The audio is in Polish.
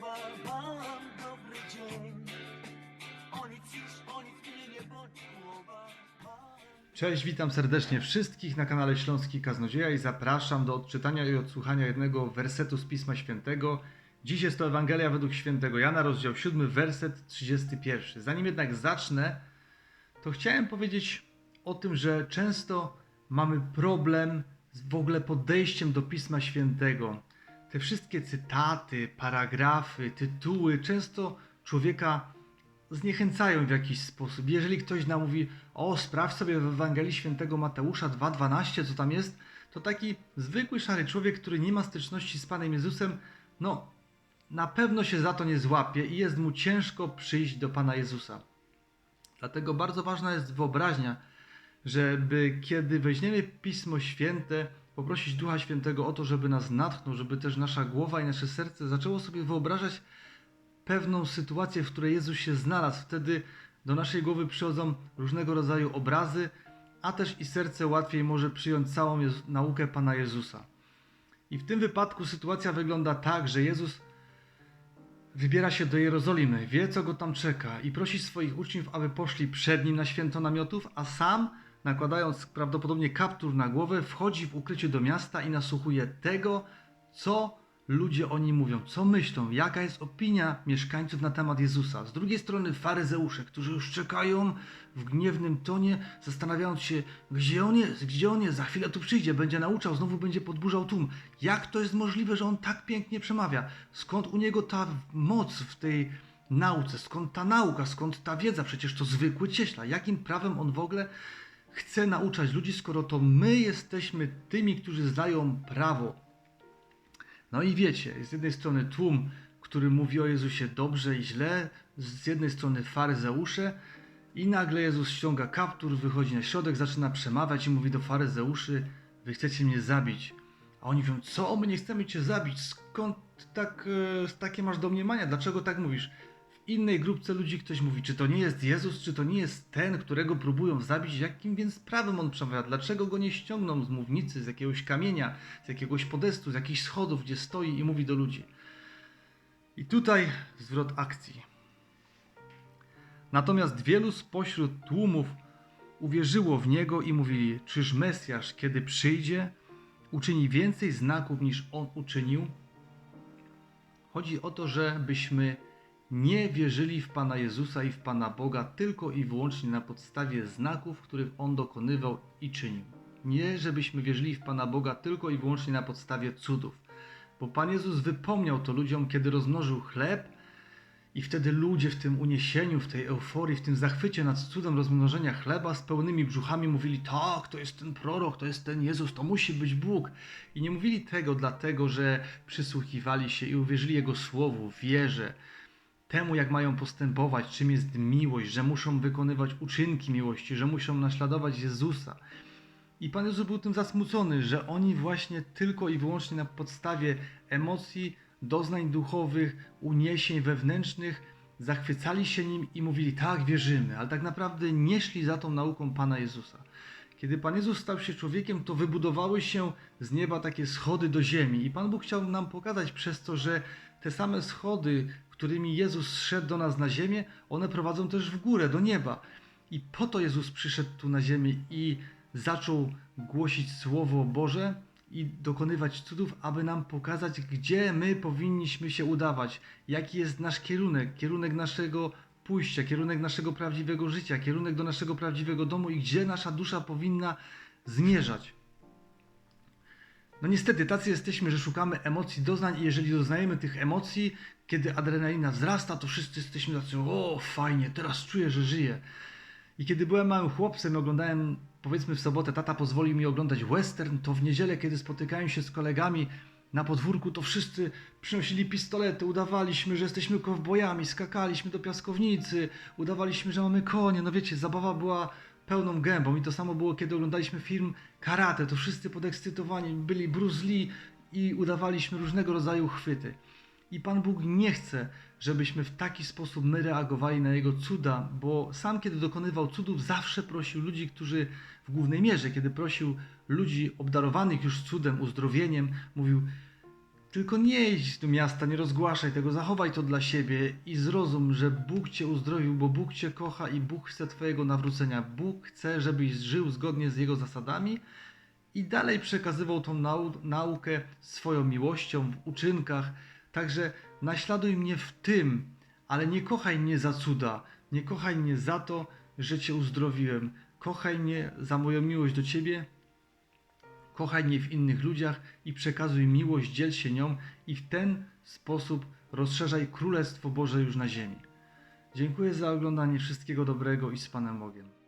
mam dobry dzień. O nic o nic mnie nie głowa. Cześć, witam serdecznie wszystkich na kanale Śląski Kaznodzieja i zapraszam do odczytania i odsłuchania jednego wersetu z Pisma Świętego. Dziś jest to Ewangelia według świętego Jana, rozdział 7, werset 31. Zanim jednak zacznę, to chciałem powiedzieć o tym, że często mamy problem z w ogóle podejściem do Pisma Świętego. Te wszystkie cytaty, paragrafy, tytuły często człowieka zniechęcają w jakiś sposób. Jeżeli ktoś nam mówi, o sprawdź sobie w Ewangelii Świętego Mateusza 2.12, co tam jest, to taki zwykły szary człowiek, który nie ma styczności z Panem Jezusem, no na pewno się za to nie złapie i jest mu ciężko przyjść do Pana Jezusa. Dlatego bardzo ważna jest wyobraźnia, żeby kiedy weźmiemy Pismo Święte, poprosić Ducha Świętego o to, żeby nas natchnął, żeby też nasza głowa i nasze serce zaczęło sobie wyobrażać pewną sytuację, w której Jezus się znalazł. Wtedy do naszej głowy przychodzą różnego rodzaju obrazy, a też i serce łatwiej może przyjąć całą naukę Pana Jezusa. I w tym wypadku sytuacja wygląda tak, że Jezus wybiera się do Jerozolimy, wie co go tam czeka i prosi swoich uczniów, aby poszli przed nim na święto namiotów, a sam, nakładając prawdopodobnie kaptur na głowę, wchodzi w ukrycie do miasta i nasłuchuje tego, co ludzie o nim mówią, co myślą, jaka jest opinia mieszkańców na temat Jezusa. Z drugiej strony faryzeusze, którzy już czekają w gniewnym tonie, zastanawiając się, gdzie on jest, gdzie on jest, za chwilę tu przyjdzie, będzie nauczał, znowu będzie podburzał tłum. Jak to jest możliwe, że on tak pięknie przemawia? Skąd u niego ta moc w tej nauce? Skąd ta nauka? Skąd ta wiedza? Przecież to zwykły cieśla. Jakim prawem on w ogóle chce nauczać ludzi, skoro to my jesteśmy tymi, którzy znają prawo? No i wiecie, z jednej strony tłum, który mówi o Jezusie dobrze i źle, z jednej strony faryzeusze i nagle Jezus ściąga kaptur, wychodzi na środek, zaczyna przemawiać i mówi do faryzeuszy, wy chcecie mnie zabić. A oni mówią, co, my nie chcemy cię zabić, skąd tak, e, takie masz domniemania, dlaczego tak mówisz? Innej grupce ludzi ktoś mówi, czy to nie jest Jezus, czy to nie jest ten, którego próbują zabić, jakim więc prawem on przemawia, dlaczego go nie ściągną z mównicy, z jakiegoś kamienia, z jakiegoś podestu, z jakichś schodów, gdzie stoi i mówi do ludzi. I tutaj zwrot akcji. Natomiast wielu spośród tłumów uwierzyło w niego i mówili: Czyż Mesjasz, kiedy przyjdzie, uczyni więcej znaków niż on uczynił? Chodzi o to, żebyśmy nie wierzyli w Pana Jezusa i w Pana Boga tylko i wyłącznie na podstawie znaków, których On dokonywał i czynił. Nie, żebyśmy wierzyli w Pana Boga tylko i wyłącznie na podstawie cudów. Bo Pan Jezus wypomniał to ludziom, kiedy rozmnożył chleb i wtedy ludzie w tym uniesieniu, w tej euforii, w tym zachwycie nad cudem rozmnożenia chleba z pełnymi brzuchami mówili: Tak, to jest ten prorok, to jest ten Jezus, to musi być Bóg. I nie mówili tego dlatego, że przysłuchiwali się i uwierzyli Jego słowu, wierze, temu, jak mają postępować, czym jest miłość, że muszą wykonywać uczynki miłości, że muszą naśladować Jezusa. I Pan Jezus był tym zasmucony, że oni właśnie tylko i wyłącznie na podstawie emocji, doznań duchowych, uniesień wewnętrznych zachwycali się nim i mówili: Tak, wierzymy, ale tak naprawdę nie szli za tą nauką Pana Jezusa. Kiedy Pan Jezus stał się człowiekiem, to wybudowały się z nieba takie schody do ziemi. I Pan Bóg chciał nam pokazać przez to, że te same schody, którymi Jezus szedł do nas na ziemię, one prowadzą też w górę, do nieba. I po to Jezus przyszedł tu na ziemię i zaczął głosić Słowo Boże i dokonywać cudów, aby nam pokazać, gdzie my powinniśmy się udawać, jaki jest nasz kierunek, kierunek naszego pójścia, kierunek naszego prawdziwego życia, kierunek do naszego prawdziwego domu i gdzie nasza dusza powinna zmierzać. No niestety, tacy jesteśmy, że szukamy emocji, doznań i jeżeli doznajemy tych emocji, kiedy adrenalina wzrasta, to wszyscy jesteśmy tacy, o fajnie, teraz czuję, że żyję. I kiedy byłem małym chłopcem i oglądałem, powiedzmy w sobotę, tata pozwolił mi oglądać western, to w niedzielę, kiedy spotykałem się z kolegami na podwórku, to wszyscy przynosili pistolety, udawaliśmy, że jesteśmy kowbojami, skakaliśmy do piaskownicy, udawaliśmy, że mamy konie. No wiecie, zabawa była pełną gębą i to samo było, kiedy oglądaliśmy film Karate, to wszyscy podekscytowani byli Bruce Lee i udawaliśmy różnego rodzaju chwyty. I Pan Bóg nie chce, żebyśmy w taki sposób my reagowali na Jego cuda, bo sam kiedy dokonywał cudów, zawsze prosił ludzi, którzy w głównej mierze, kiedy prosił ludzi obdarowanych już cudem, uzdrowieniem, mówił: Tylko nie idź do miasta, nie rozgłaszaj tego, zachowaj to dla siebie i zrozum, że Bóg cię uzdrowił, bo Bóg cię kocha i Bóg chce twojego nawrócenia. Bóg chce, żebyś żył zgodnie z Jego zasadami i dalej przekazywał tą nau- naukę swoją miłością w uczynkach. Także naśladuj mnie w tym, ale nie kochaj mnie za cuda, nie kochaj mnie za to, że Cię uzdrowiłem. Kochaj mnie za moją miłość do Ciebie, kochaj mnie w innych ludziach i przekazuj miłość, dziel się nią i w ten sposób rozszerzaj Królestwo Boże już na ziemi. Dziękuję za oglądanie wszystkiego dobrego i z Panem Bogiem.